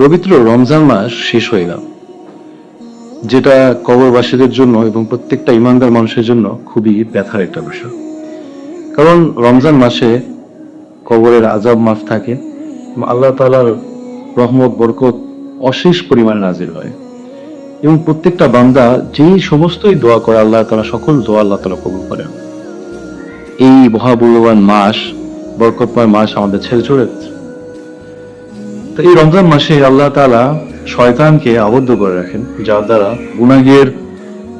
পবিত্র রমজান মাস শেষ হয়ে গেল, যেটা কবরবাসীদের জন্য এবং প্রত্যেকটা ইমানদার মানুষের জন্য খুবই ব্যথার একটা বিষয়। কারণ রমজান মাসে কবরের আজাব মাফ থাকে, আল্লাহ তালার রহমত, বরকত অশেষ পরিমাণে নাজির হয় এবং প্রত্যেকটা বান্দা যেই সমস্তই দোয়া করে, আল্লাহ তালা সকল দোয়া আল্লাহ তালা কবুল করেন। এই মহামূল্যবান মাস, বরকতময় মাস আমাদের ছেড়ে চলে তো এই রমজান মাসে আল্লাহ তালা শয়তানকে আবদ্ধ করে রাখেন, যার দ্বারা গুনাহের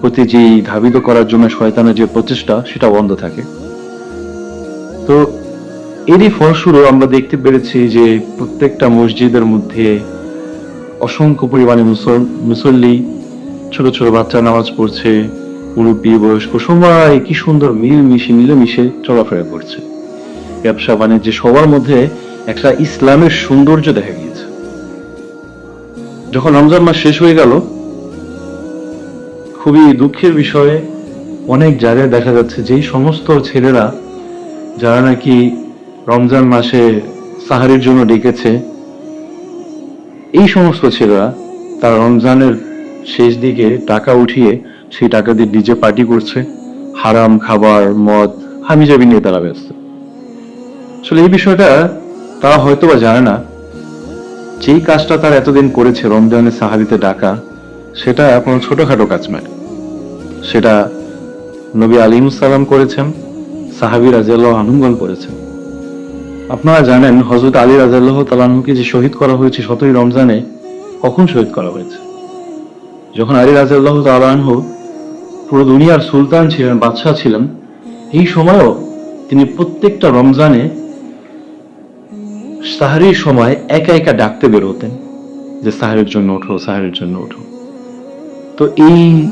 প্রতি যে ধাবিত করার জন্য শয়তানের যে প্রচেষ্টা, সেটা বন্ধ থাকে। তো এরই ফলস্বরূপ আমরা দেখতে পেরেছি যে প্রত্যেকটা মসজিদের মধ্যে অসংখ্য পরিমাণে মুসল- মুসল্লি, ছোট ছোট বাচ্চা নামাজ পড়ছে, মুরব্বী, বয়স্ক, সবাই কি সুন্দর মিলমিশে, মিলেমিশে চলাফেরা করছে। ব্যবসা বাণিজ্যে সবার মধ্যে একটা ইসলামের সৌন্দর্য দেখা গিয়েছে। যখন রমজান মাস শেষ হয়ে গেল, খুবই দুঃখের বিষয়ে অনেক জায়গায় দেখা যাচ্ছে যেই সমস্ত ছেলেরা যারা নাকি রমজান মাসে সাহারির জন্য ডেকেছে, এই সমস্ত ছেলেরা তারা রমজানের শেষ দিকে টাকা উঠিয়ে সেই টাকা দিয়ে ডিজে পার্টি করছে, হারাম খাবার, মদ, হামিজাবি নিয়ে তারা ব্যস্ত। আসলে এই বিষয়টা তারা হয়তো বা জানে না যেই কাজটা তার এতদিন করেছে রমজানের সাহারিতে ডাকা, সেটা কোনো ছোটখাটো কাজ নয়। সেটা নবী আলিম সালাম করেছেন, সাহাবি রাজিয়াল্লাহ আনুগণ করেছেন। আপনারা জানেন হজরত আলী রাজিয়াল্লাহ তালাহুকে যে শহীদ করা হয়েছে সতই রমজানে, কখন শহীদ করা হয়েছে? যখন আলী রাজিয়াল্লাহ তালাহু পুরো দুনিয়ার সুলতান ছিলেন, বাদশাহ ছিলেন, এই সময়ও তিনি প্রত্যেকটা রমজানে সাহারির সময় একা একা ডাকতে বেরোতেন যে সাহারের জন্য ওঠো, সাহারের জন্য ওঠো। তো এই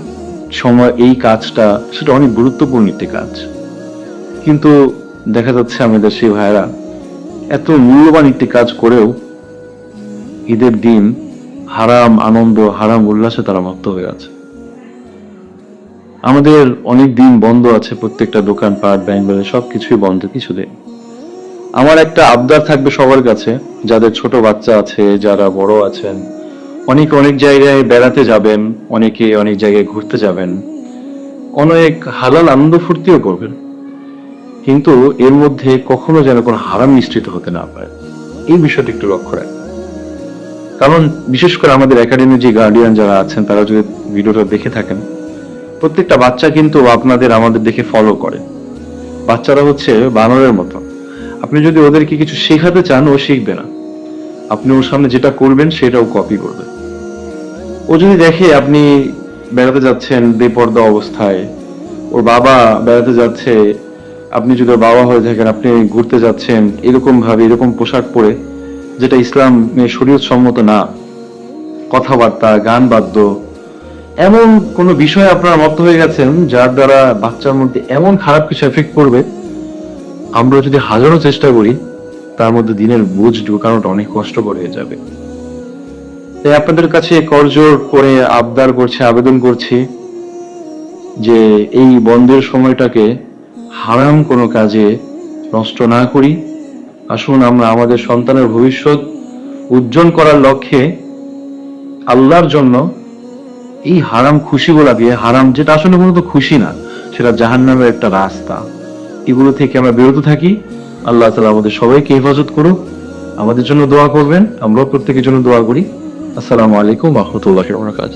সময়, এই কাজটা, সেটা অনেক গুরুত্বপূর্ণ একটি কাজ। কিন্তু দেখা যাচ্ছে আমাদের সেই ভাইরা এত মূল্যবান একটি কাজ করেও ঈদের দিন হারাম আনন্দ, হারাম উল্লাসে তারা মত্ত হয়ে আছে। আমাদের অনেক দিন বন্ধ আছে, প্রত্যেকটা দোকানপাট, ব্যাংক ব্যালেন্স সবকিছুই বন্ধ কিছুদিন। আমার একটা আবদার থাকবে সবার কাছে, যাদের ছোট বাচ্চা আছে, যারা বড় আছেন। অনেকে অনেক জায়গায় বেড়াতে যাবেন, অনেকে অনেক জায়গায় ঘুরতে যাবেন। অনেক হালাল আনন্দ ফুর্তিও করবেন। কিন্তু এর মধ্যে কখনো যেন কোনো হারাম মিশ্রিত হতে না পারে। এই বিষয়টি একটু লক্ষ্য রাখবেন। কারণ বিশেষ করে আমাদের একাডেমির যে গার্ডিয়ান যারা আছেন, তারা যদি ভিডিওটা দেখে থাকেন, প্রত্যেকটা বাচ্চা কিন্তু আপনাদের আমাদের দেখে ফলো করে। বাচ্চারা হচ্ছে বানরের মতো আপনি যদি ওদেরকে কিছু শেখাতে চান, ও শিখবে না। আপনি ওর সামনে যেটা করবেন, সেটাও কপি করবে। ও যদি দেখে আপনি বেড়াতে যাচ্ছেন বেপর্দা অবস্থায়, ওর বাবা বেড়াতে যাচ্ছে, আপনি যদি ওর বাবা হয়ে থাকেন, আপনি ঘুরতে যাচ্ছেন, এরকম ভাবে, এরকম পোশাক পরে, যেটা ইসলাম শরীয়ত সম্মত না, কথাবার্তা, গান বাদ্য, এমন কোনো বিষয় আপনারা মত হয়ে গেছেন, যার দ্বারা বাচ্চার মধ্যে এমন খারাপ কিছু এফেক্ট করবে আমরা যদি হাজারো চেষ্টা করি, তার মধ্যে দিনের বুঝ ঢুকানোটা অনেক কষ্টকর হয়ে যাবে। তাই আপনাদের কাছে করজোর করে আবদার করছে, আবেদন করছি যে এই বন্ধের সময়টাকে হারাম কোনো কাজে নষ্ট না করি। আসুন আমরা আমাদের সন্তানের ভবিষ্যৎ উজ্জ্বল করার লক্ষ্যে আল্লাহর জন্য এই হারাম খুশিগুলা দিয়ে, হারাম যেটা আসলে মূলত খুশি না, সেটা জাহান্নামের একটা রাস্তা। এগুলো থেকে আমরা বিরত থাকি। আল্লাহ তালা আমাদের সবাইকে হেফাজত করুক। আমাদের জন্য দোয়া করবেন। আমরাও প্রত্যেকের জন্য দোয়া করি। আসসালামু আলাইকুম রহমতুল্লাহ বরকাত